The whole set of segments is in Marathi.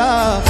Love.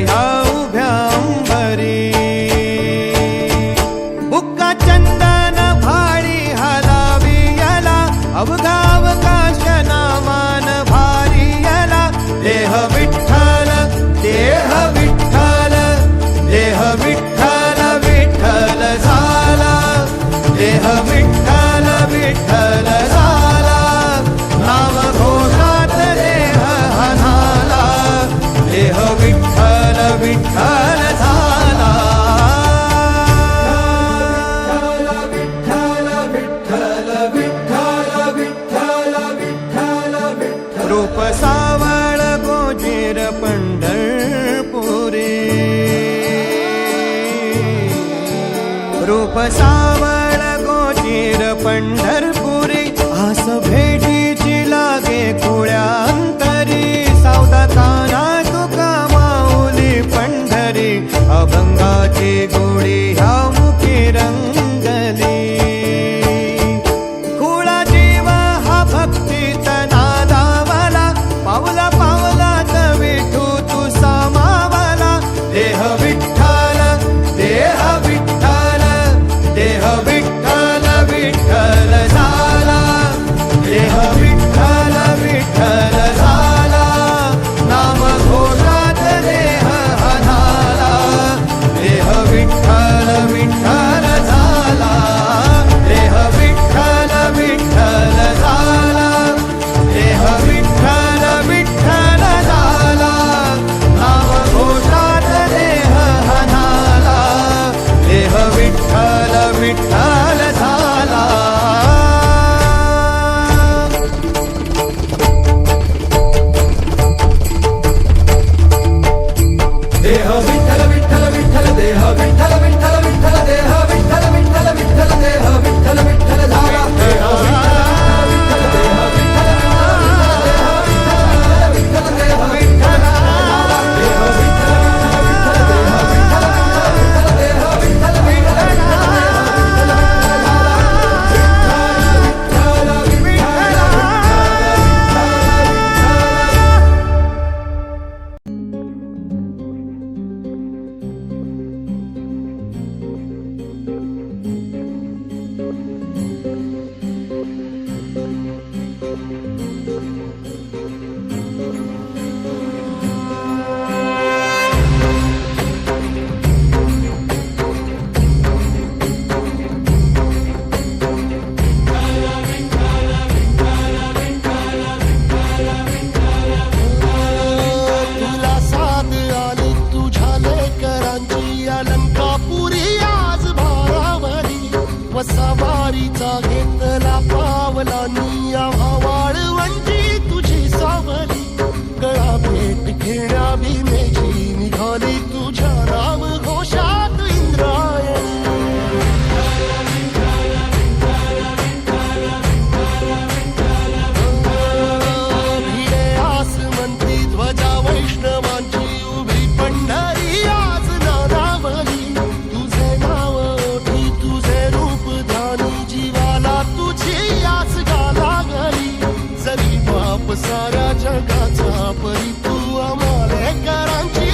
yeah. रूप भारावरी वसावारीचा घेतला पावला बाप साऱ्या जगाचा परी तू आम्हाला करांची